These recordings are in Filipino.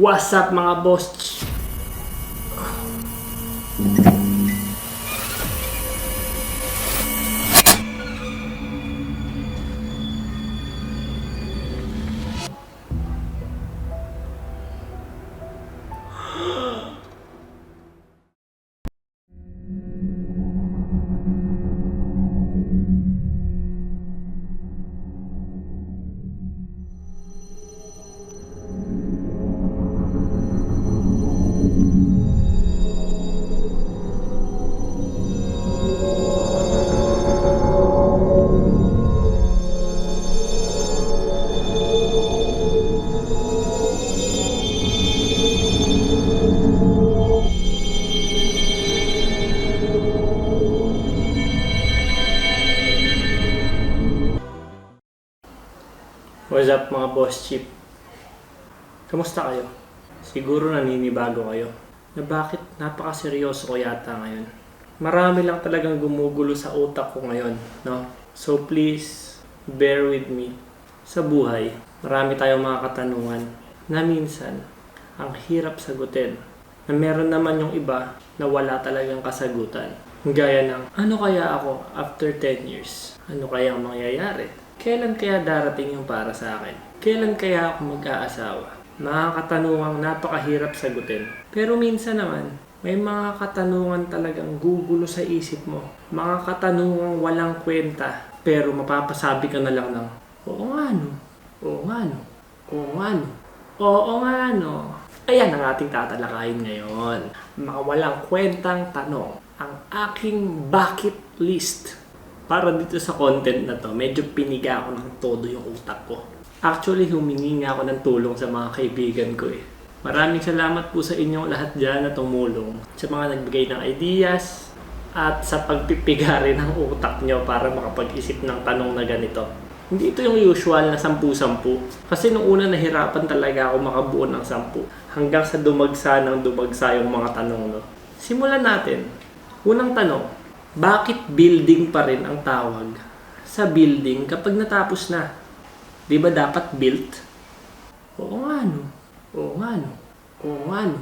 What's up mga boss? What's up mga boss chip? Kamusta kayo? Siguro naninibago kayo na bakit napakaseryoso ko yata ngayon. Marami lang talagang gumugulo sa utak ko ngayon, no? So please, bear with me. Sa buhay, marami tayong mga katanungan na minsan, ang hirap sagutin. Na meron naman yung iba na wala talagang kasagutan. Gaya ng, ano kaya ako after 10 years? Ano kaya ang mangyayari? Kailan kaya darating yung para sa akin? Kailan kaya ako mag-aasawa? Mga katanungang napakahirap sagutin. Pero minsan naman, may mga katanungan talagang gugulo sa isip mo. Mga katanungang walang kwenta. Pero mapapasabi ka na lang ng, Oo nga no. Oo nga no. Oo nga no. Oo nga no. Ayan ang ating tatalakayin ngayon. Mga walang kwentang tanong. Ang aking bucket list para dito sa content na to, medyo piniga ako ng todo yung utak ko. Actually, humingi nga ako ng tulong sa mga kaibigan ko eh. Maraming salamat po sa inyong lahat dyan na tumulong. Sa mga nagbigay ng ideas at sa pagpipiga rin ng utak nyo para makapag-isip ng tanong na ganito. Hindi ito yung usual na sampu-sampu. Kasi nung una nahirapan talaga ako makabuo ng sampu. Hanggang sa dumagsa ng dumagsa yung mga tanong. No? Simulan natin. Unang tanong, bakit building pa rin ang tawag sa building kapag natapos na? Di ba dapat built? Oo nga no. Oo nga no. Oo nga no.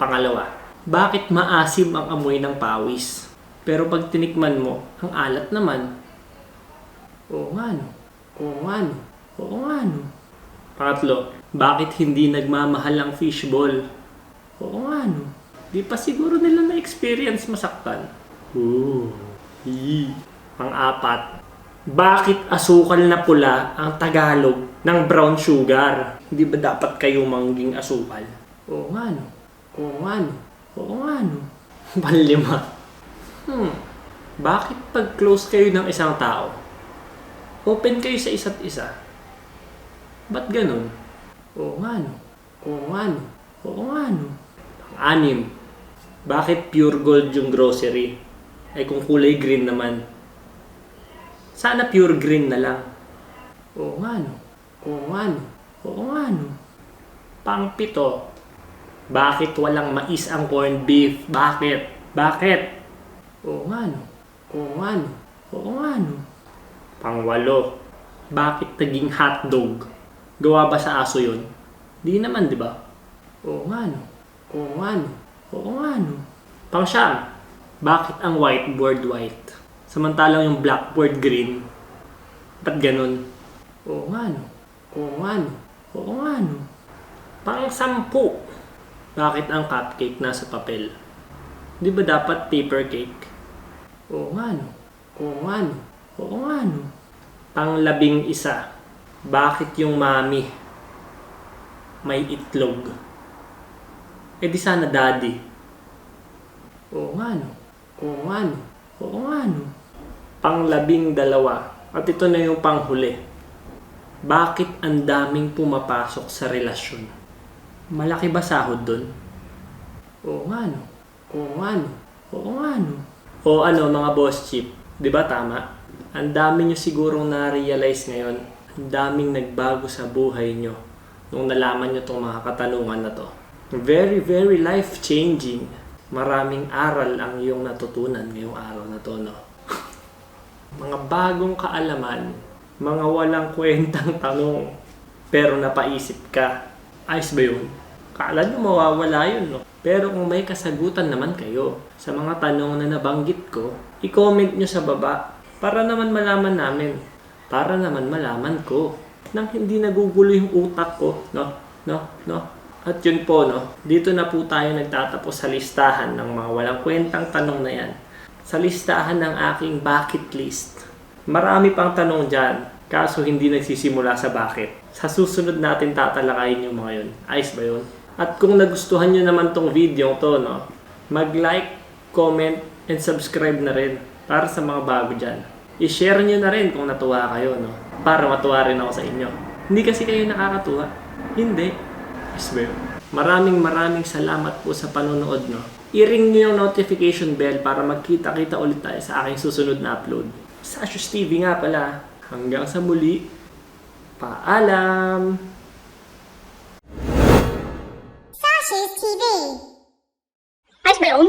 Pangalawa, bakit maasim ang amoy ng pawis? Pero pag tinikman mo, ang alat naman. Oo nga no. Oo nga no. Oo nga no. Pangatlo, bakit hindi nagmamahal ang fishball? Oo nga no. Di pa siguro nila na-experience masaktan. Ooh. Yee. Pang-apat, bakit asukal na pula ang Tagalog ng brown sugar? Hindi ba dapat kayo mangging asukal? Oo nga no. Oo nga no. Oo nga no. Panlima. Hmm. Bakit pag close kayo ng isang tao, open kayo sa isa't isa? Ba't ganun? Oo nga no. Oo nga no. Oo nga no. Pang-anim, bakit pure gold yung grocery? Ay kung kulay green naman. Sana pure green na lang. Oo nga no. Oo nga no. Oo nga no. Pangpito, bakit walang mais ang corned beef? Bakit? Bakit? Oo nga no. Oo nga no. Oo nga no. Pangwalo, bakit naging hotdog? Gawa ba sa aso yun? Di naman, di ba? Oo nga no. Oo nga no. Oo nga no. Pangsyam, bakit ang whiteboard white? Samantalang yung blackboard green. Ba't ganun? Oo nga no. Oo nga no. Oo nga no. Pang-sampu, bakit ang cupcake nasa papel? Di ba dapat paper cake? Oo nga no. Oo nga no. Oo nga no. Pang-labing isa, bakit yung mami may itlog? Eh di sana daddy. Oo nga no. Oo nga no. Oo nga no. Panglabing dalawa. At ito na yung panghuli. Bakit ang daming pumapasok sa relasyon? Malaki ba sahod doon? Oo nga no. Oo nga no. Oo nga no. O ano mga boss chip, di ba tama? Ang dami nyo sigurong na-realize ngayon. Ang daming nagbago sa buhay nyo nung nalaman nyo itong mga katanungan na to. Very, very life-changing maraming aral ang iyong natutunan ngayong araw na to, no? mga bagong kaalaman, mga walang kwentang tanong, pero napaisip ka. Ayos ba yun? Kala nyo mawawala yun, no? Pero kung may kasagutan naman kayo sa mga tanong na nabanggit ko, i-comment nyo sa baba para naman malaman namin. Para naman malaman ko nang hindi nagugulo yung utak ko, no? No? No? At yun po, no? Dito na po tayo nagtatapos sa listahan ng mga walang kwentang tanong na yan. Sa listahan ng aking bucket list. Marami pang tanong dyan, kaso hindi nagsisimula sa bakit. Sa susunod natin tatalakayin yung mga yun. Ayos ba yun? At kung nagustuhan nyo naman tong video to, no? Mag-like, comment, and subscribe na rin para sa mga bago dyan. I-share nyo na rin kung natuwa kayo, no? Para matuwa rin ako sa inyo. Hindi kasi kayo nakakatuwa. Hindi. Yun? Maraming maraming salamat po sa panonood, no? I-ring nyo yung notification bell para magkita-kita ulit tayo sa aking susunod na upload. Sa Ashes TV nga pala. Hanggang sa muli. Paalam! Sashes TV. Ayos ba yun?